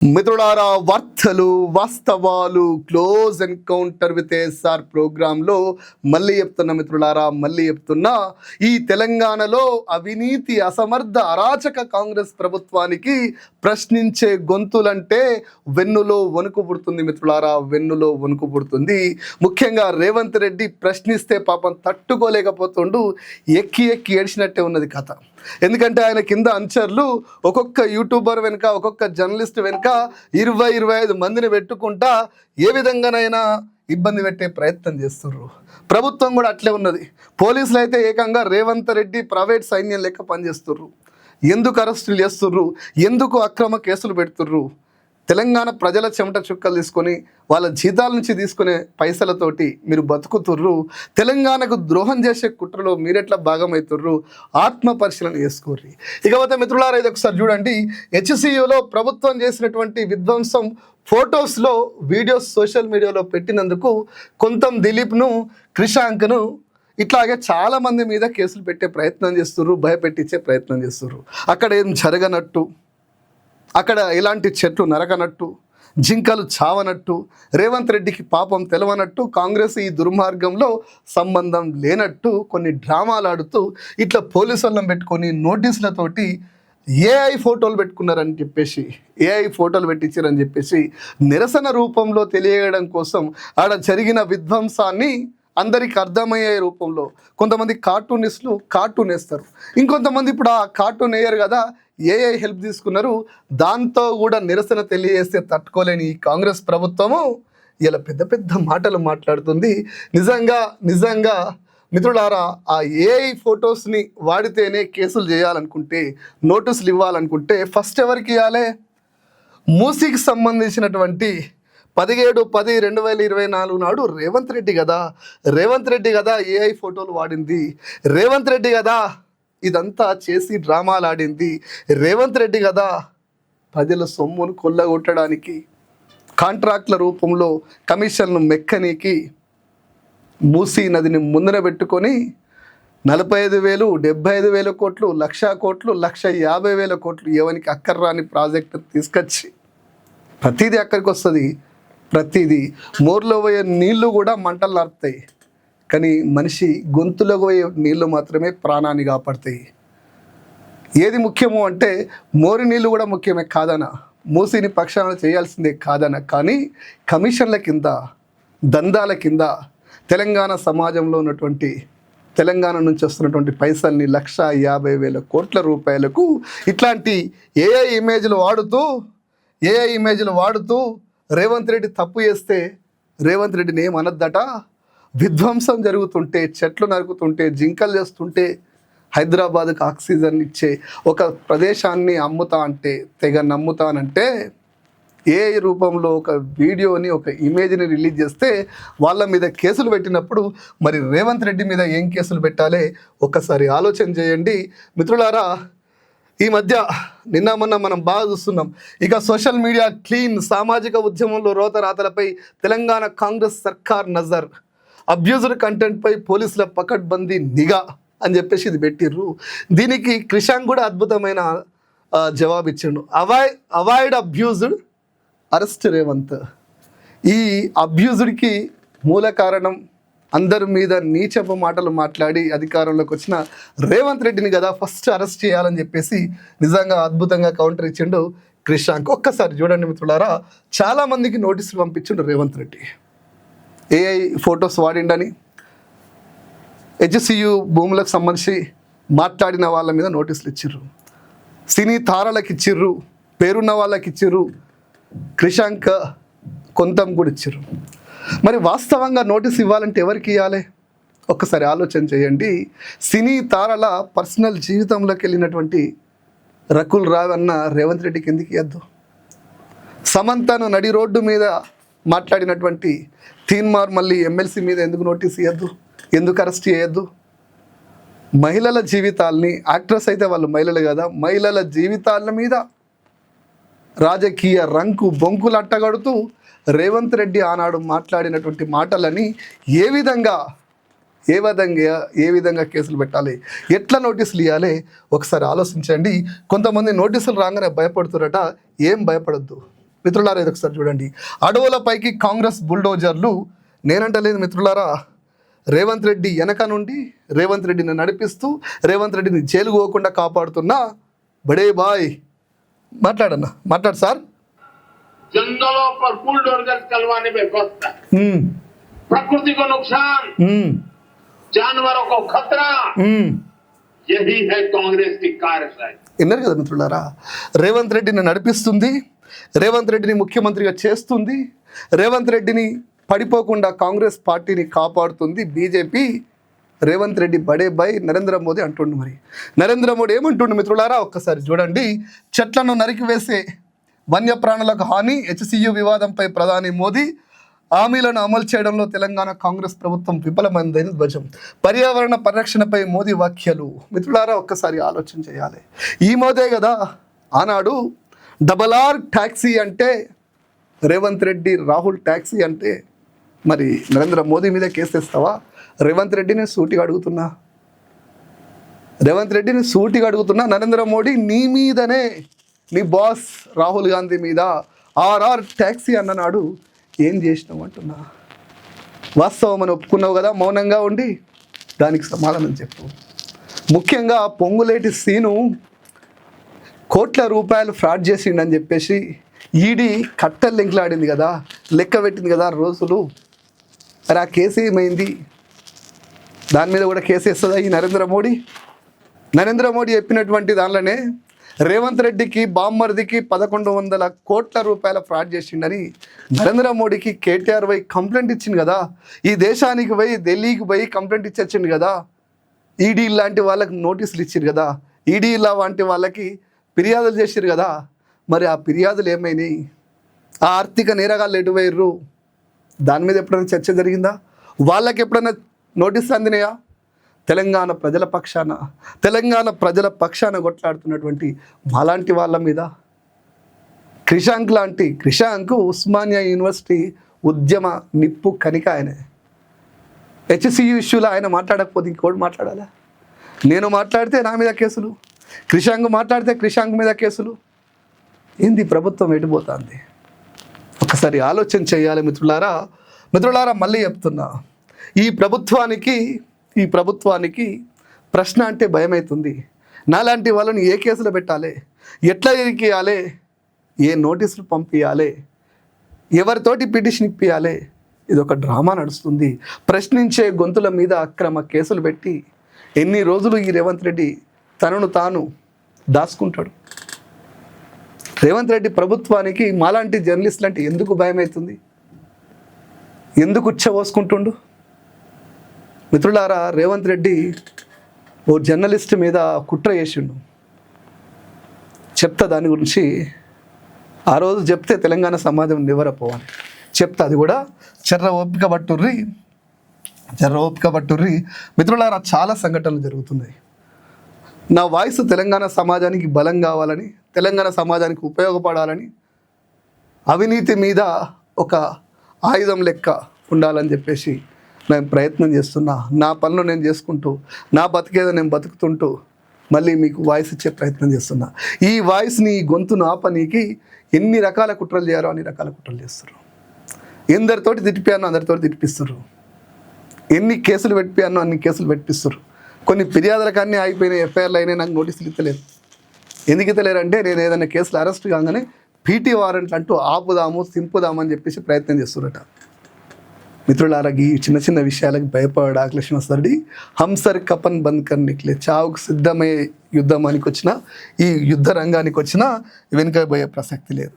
మిత్రులారా వార్తలు వాస్తవాలు క్లోజ్ ఎన్కౌంటర్ విత్ ఎస్ఆర్ ప్రోగ్రాంలో మళ్ళీ చెప్తున్నా మిత్రులారా మళ్ళీ చెప్తున్నా ఈ తెలంగాణలో అవినీతి అసమర్థ అరాచక కాంగ్రెస్ ప్రభుత్వానికి ప్రశ్నించే గొంతులంటే వెన్నులో వణుకు పుడుతుంది మిత్రులారా వెన్నులో వణుకు పుడుతుంది. ముఖ్యంగా రేవంత్ రెడ్డి ప్రశ్నిస్తే పాపం తట్టుకోలేకపోతుండు ఎక్కి ఎక్కి ఏడ్చినట్టే ఉన్నది కథ. ఎందుకంటే ఆయన కింద అంచర్లు ఒక్కొక్క యూట్యూబర్ వెనుక ఒక్కొక్క జర్నలిస్ట్ వెనుక ఇరవై ఇరవై ఐదు మందిని పెట్టుకుంటా ఏ విధంగానైనా ఇబ్బంది పెట్టే ప్రయత్నం చేస్తుర్రు. ప్రభుత్వం కూడా అట్లే ఉన్నది. పోలీసులు అయితే ఏకంగా రేవంత్ రెడ్డి ప్రైవేట్ సైన్యం లెక్క పనిచేస్తుర్రు. ఎందుకు అరెస్టులు చేస్తుర్రు? ఎందుకు అక్రమ కేసులు పెడుతుర్రు? తెలంగాణ ప్రజల చెమట చుక్కలు తీసుకొని వాళ్ళ జీతాల నుంచి తీసుకునే పైసలతోటి మీరు బతుకుతుర్రు. తెలంగాణకు ద్రోహం చేసే కుట్రలో మీరెట్లా భాగమవుతుర్రు ఆత్మ పరిశీలన చేసుకోర్రి. ఇకపోతే మిత్రులారా ఇది ఒకసారి చూడండి. హెచ్సియులో ప్రభుత్వం చేసినటువంటి విధ్వంసం ఫొటోస్లో వీడియోస్ సోషల్ మీడియాలో పెట్టినందుకు కొంతం దిలీప్ను క్రిషాంక్ను ఇట్లాగే చాలామంది మీద కేసులు పెట్టే ప్రయత్నం చేస్తుర్రు భయపెట్టించే ప్రయత్నం చేస్తుర్రు. అక్కడ ఏం జరగనట్టు? అక్కడ ఇలాంటి చెట్లు నరకనట్టు జింకలు చావనట్టు రేవంత్ రెడ్డికి పాపం తెలవనట్టు కాంగ్రెస్ ఈ దుర్మార్గంలో సంబంధం లేనట్టు కొన్ని డ్రామాలు ఆడుతూ ఇట్లా పోలీసు వాళ్ళని పెట్టుకొని నోటీసులతోటి ఏఐ ఫోటోలు పెట్టుకున్నారని చెప్పేసి ఏఐ ఫోటోలు పెట్టించారని చెప్పేసి నిరసన రూపంలో తెలియడం కోసం ఆడ జరిగిన విధ్వంసాన్ని అందరికి అర్థమయ్యే రూపంలో కొంతమంది కార్టూనిస్టులు కార్టూన్ వేస్తారు. ఇంకొంతమంది ఇప్పుడు ఆ కార్టూన్ వేయరు కదా ఏఐ హెల్ప్ తీసుకున్నారు. దాంతో కూడా నిరసన తెలియజేస్తే తట్టుకోలేని ఈ కాంగ్రెస్ ప్రభుత్వము ఇలా పెద్ద పెద్ద మాటలు మాట్లాడుతుంది. నిజంగా నిజంగా మిత్రులారా ఆ ఏఐ ఫొటోస్ని వాడితేనే కేసులు చేయాలనుకుంటే నోటీసులు ఇవ్వాలనుకుంటే ఫస్ట్ ఎవరికి ఇవ్వాలి? మూసీకి సంబంధించినటువంటి పదిహేడు పది రెండు వేల ఇరవై నాలుగు నాడు రేవంత్ రెడ్డి కదా. రేవంత్ రెడ్డి కదా ఏఐ ఫోటోలు వాడింది. రేవంత్ రెడ్డి కదా ఇదంతా చేసి డ్రామాలు ఆడింది. రేవంత్ రెడ్డి కదా ప్రజల సొమ్మును కొల్లగొట్టడానికి కాంట్రాక్ట్ల రూపంలో కమిషన్లు మెక్కనీకి మూసీ నదిని ముందర పెట్టుకొని నలభై ఐదు వేలు డెబ్బై ఐదు వేల కోట్లు లక్ష కోట్లు లక్ష యాభై వేల కోట్లు ఎవరికి అక్కర్రాని ప్రాజెక్టు తీసుకొచ్చి ప్రతిదీ అక్కడికి వస్తుంది. ప్రతిదీ. మోర్లో పోయే నీళ్ళు కూడా మంటలు అరుతాయి కానీ మనిషి గొంతులో పోయే నీళ్ళు మాత్రమే ప్రాణాన్ని కాపాడతాయి. ఏది ముఖ్యము అంటే మోరి నీళ్ళు కూడా ముఖ్యమే కాదన? మూసిని పక్షాన చేయాల్సిందే కాదన? కానీ కమిషన్ల కింద దందాల కింద తెలంగాణ సమాజంలో ఉన్నటువంటి తెలంగాణ నుంచి వస్తున్నటువంటి పైసల్ని లక్ష యాభై వేల కోట్ల రూపాయలకు ఇట్లాంటి ఏఐ ఇమేజ్లు వాడుతూ ఏఐ ఇమేజ్లు వాడుతూ రేవంత్ రెడ్డి తప్పు చేస్తే రేవంత్ రెడ్డిని ఏమనద్దట? విధ్వంసం జరుగుతుంటే చెట్లు నరుకుతుంటే జింకలు చేస్తుంటే హైదరాబాద్కు ఆక్సిజన్ ఇచ్చే ఒక ప్రదేశాన్ని అమ్ముతా అంటే తెగ నమ్ముతానంటే ఏ రూపంలో ఒక వీడియోని ఒక ఇమేజ్ని రిలీజ్ చేస్తే వాళ్ళ మీద కేసులు పెట్టినప్పుడు మరి రేవంత్ రెడ్డి మీద ఏం కేసులు పెట్టాలి? ఒక్కసారి ఆలోచన చేయండి. మిత్రులారా ఈ మధ్య నిన్న మొన్న మనం బాగా చూస్తున్నాం. ఇక సోషల్ మీడియా క్లీన్ సామాజిక ఉద్యమంలో రోతరాతలపై తెలంగాణ కాంగ్రెస్ సర్కార్ నజర్. అబ్యూజర్ కంటెంట్పై పోలీసుల పకడ్బందీ నిఘా అని చెప్పేసి ఇది పెట్టిర్రు. దీనికి క్రిషాంగ్ కూడా అద్భుతమైన జవాబు ఇచ్చిండు. Avoid avoid abused arrest Revanth. ఈ అబ్యూజ్డ్కి మూల కారణం అందరి మీద నీచపు మాటలు మాట్లాడి అధికారంలోకి వచ్చిన రేవంత్ రెడ్డిని కదా ఫస్ట్ అరెస్ట్ చేయాలని చెప్పేసి నిజంగా అద్భుతంగా కౌంటర్ ఇచ్చిండు క్రిషాంక్ ఒక్కసారి చూడండి మిత్రులారా చాలా మందికి నోటీసులు పంపించిండు రేవంత్ రెడ్డి. ఏఐ ఫొటోస్ వాడిండని హెచ్సియు భూములకు సంబంధించి మాట్లాడిన వాళ్ళ మీద నోటీసులు ఇచ్చిర్రు. సినీ తారలకు ఇచ్చిర్రు పేరున్న వాళ్ళకి ఇచ్చిర్రు క్రిషాంక్ కొంతం కూడా ఇచ్చిర్రు. మరి వాస్తవంగా నోటీస్ ఇవ్వాలంటే ఎవరికి ఇవ్వాలి ఒక్కసారి ఆలోచన చేయండి. సినీ తారల పర్సనల్ జీవితంలోకి వెళ్ళినటువంటి రకుల్ రావ్ అన్న రేవంత్ రెడ్డి కిందికి ఇవ్వద్దు సమంతను నడి రోడ్డు మీద మాట్లాడినటువంటి తీన్మార్ మళ్ళీ ఎమ్మెల్సీ మీద ఎందుకు నోటీస్ ఇవ్వద్దు ఎందుకు అరెస్ట్ చేయొద్దు? మహిళల జీవితాల్ని యాక్ట్రెస్ అయితే వాళ్ళు మహిళలు కదా మహిళల జీవితాల మీద రాజకీయ రంకు బొంకులు అట్టగడుతూ రేవంత్ రెడ్డి ఆనాడు మాట్లాడినటువంటి మాటలని ఏ విధంగా ఏ విధంగా ఏ విధంగా కేసులు పెట్టాలి? ఎట్లా నోటీసులు ఇవ్వాలి ఒకసారి ఆలోచించండి. కొంతమంది నోటీసులు రాగానే భయపడుతురట ఏం భయపడద్దు. మిత్రులారా ఇది ఒకసారి చూడండి. అడవులపైకి కాంగ్రెస్ బుల్డోజర్లు నేనంటలేదు మిత్రులారా రేవంత్ రెడ్డి వెనక నుండి రేవంత్ రెడ్డిని నడిపిస్తూ రేవంత్ రెడ్డిని జైలు పోకుండా కాపాడుతున్న బడే బాయ్. మాట్లాడన్నా. మాట్లాడు సార్. जंगलों पर बुलडोजर चलवाने में व्यस्त है ఉమ్, प्रकृति को नुकसान ఉమ్, जानवरों को खतरा ఉమ్. यही है कांग्रेस की कार्यशैली విన్నారు కదా మిత్రులారా రేవంత్ రెడ్డిని నడిపిస్తుంది రేవంత్ రెడ్డిని ముఖ్యమంత్రిగా చేస్తుంది రేవంత్ రెడ్డిని పడిపోకుండా కాంగ్రెస్ పార్టీని కాపాడుతుంది బీజేపీ రేవంత్ రెడ్డి బడే బై నరేంద్ర మోదీ అంటుండు మరి నరేంద్ర మోడీ ఏమంటుండు మిత్రులారా ఒక్కసారి చూడండి చెట్లను నరికివేసే వన్యప్రాణులకు హాని హెచ్సియు వివాదంపై ప్రధాని మోదీ హామీలను అమలు చేయడంలో తెలంగాణ కాంగ్రెస్ ప్రభుత్వం విఫలమైందని ధ్వజం. పర్యావరణ పరిరక్షణపై మోదీ వ్యాఖ్యలు. మిత్రులారా ఒక్కసారి ఆలోచన చేయాలి. ఈ మోదే కదా ఆనాడు డబల్ ఆర్ ట్యాక్సీ అంటే రేవంత్ రెడ్డి రాహుల్ ట్యాక్సీ అంటే మరి నరేంద్ర మోదీ మీద కేసేస్తావా రేవంత్ రెడ్డిని సూటిగా అడుగుతున్నా. రేవంత్ రెడ్డిని సూటిగా అడుగుతున్నా నరేంద్ర మోడీ నీ మీదనే. నీ బాస్ రాహుల్ గాంధీ మీద ఆర్ఆర్ ట్యాక్సీ అన్ననాడు ఏం చేసినావు అంటున్నా? వాస్తవం అని ఒప్పుకున్నావు కదా మౌనంగా ఉండి దానికి సమాధానం చెప్పు. ముఖ్యంగా పొంగులేటి సీను కోట్ల రూపాయలు ఫ్రాడ్ చేసిండని చెప్పేసి ఈడీ కట్టలు లెంకలాడింది కదా లెక్క పెట్టింది కదా రోజులు. మరి ఆ కేసు ఏమైంది? దాని మీద కూడా కేసు వేస్తుందా ఈ నరేంద్ర మోడీ? నరేంద్ర మోడీ చెప్పినటువంటి దానిలోనే రేవంత్ రెడ్డికి బామ్మర్దికి పదకొండు వందల కోట్ల రూపాయల ఫ్రాడ్ చేసిండని నరేంద్ర మోడీకి కేటీఆర్ పోయి కంప్లైంట్ ఇచ్చింది కదా. ఈ దేశానికి పోయి ఢిల్లీకి పోయి కంప్లైంట్ ఇచ్చింది కదా. ఈడీ లాంటి వాళ్ళకి నోటీసులు ఇచ్చింది కదా. ఈడీ లాంటి వాళ్ళకి ఫిర్యాదులు చేసిరు కదా. మరి ఆ ఫిర్యాదులు ఏమైనాయి? ఆ ఆర్థిక నేరగాళ్ళు ఎటు దాని మీద ఎప్పుడైనా చర్చ జరిగిందా? వాళ్ళకి ఎప్పుడైనా నోటీసులు అందినాయా? తెలంగాణ ప్రజల పక్షాన తెలంగాణ ప్రజల పక్షాన కొట్లాడుతున్నటువంటి మాలాంటి వాళ్ళ మీద క్రిషాంక్ లాంటి క్రిషాంక్ ఉస్మానియా యూనివర్సిటీ ఉద్యమ నిప్పు కనిక ఆయనే. హెచ్సియు ఇష్యూలో ఆయన మాట్లాడకపోతే ఇంకోటి మాట్లాడాలా? నేను మాట్లాడితే నా మీద కేసులు క్రిషాంక్ మాట్లాడితే క్రిషాంక్ మీద కేసులు. ఏంది ప్రభుత్వం ఎటుపోతుంది ఒకసారి ఆలోచన చేయాలి మిత్రులారా. మిత్రులారా మళ్ళీ చెప్తున్నా. ఈ ప్రభుత్వానికి ఈ ప్రభుత్వానికి ప్రశ్న అంటే భయమవుతుంది నాలాంటి వాళ్ళని ఏ కేసులో పెట్టాలి? ఎట్లా ఇరికియాలి? ఏ నోటీసులు పంపించాలి ఎవరితోటి పిటిషన్ ఇప్పియాలి? ఇది ఒక డ్రామా నడుస్తుంది. ప్రశ్నించే గొంతుల మీద అక్రమ కేసులు పెట్టి ఎన్ని రోజులు ఈ రేవంత్ రెడ్డి తనను తాను దాచుకుంటాడు? రేవంత్ రెడ్డి ప్రభుత్వానికి మాలాంటి జర్నలిస్టులు అంటే ఎందుకు భయమవుతుంది ఎందుకు ఉచ్చబోసుకుంటుండు మిత్రులారా రేవంత్ రెడ్డి ఓ జర్నలిస్ట్ మీద కుట్ర చేసిండు. చెప్తా దాని గురించి ఆ రోజు చెప్తే తెలంగాణ సమాజం నివరపోవాలి చెప్తా అది కూడా చెర్ర ఓపిక పట్టుర్రి చెర్ర ఓపిక పట్టుర్రి. మిత్రులారా చాలా సంఘటనలు జరుగుతున్నాయి. నా వాయిస్ తెలంగాణ సమాజానికి బలం కావాలని తెలంగాణ సమాజానికి ఉపయోగపడాలని అవినీతి మీద ఒక ఆయుధం లెక్క ఉండాలని చెప్పేసి నేను ప్రయత్నం చేస్తున్నా. నా పనులు నేను చేసుకుంటూ నా బతికేదో నేను బతుకుతుంటూ మళ్ళీ మీకు వాయిస్ ఇచ్చే ప్రయత్నం చేస్తున్నా. ఈ వాయిస్ని ఈ గొంతును ఆపనీకి ఎన్ని రకాల కుట్రలు చేయాలో అన్ని రకాల కుట్రలు చేస్తారు ఎందరితోటి తిట్టిపోయానో అందరితోటి తిట్టిపిస్తారు ఎన్ని కేసులు పెట్టిపోయానో అన్ని కేసులు పెట్టిస్తారు కొన్ని ఫిర్యాదుల కానీ అయిపోయినాయి ఎఫ్ఐఆర్లు అయినాయి నాకు నోటీసులు ఇవ్వలేదు ఎందుకు ఇవ్వలేరంటే నేను ఏదైనా కేసులు అరెస్ట్ కాగానే పీటీ వారెంట్లు అంటూ ఆపుదాము సింపుదామని చెప్పేసి ప్రయత్నం చేస్తున్నట మిత్రులారా ఈ చిన్న చిన్న విషయాలకు భయపడ అఖిలేష్ హంసర్ కపన్ బంద్ కర్నిక్లే చావుకు సిద్ధమయ్యే యుద్ధమానికి వచ్చిన ఈ యుద్ధ రంగానికి వచ్చినా వెనుక పోయే ప్రసక్తి లేదు.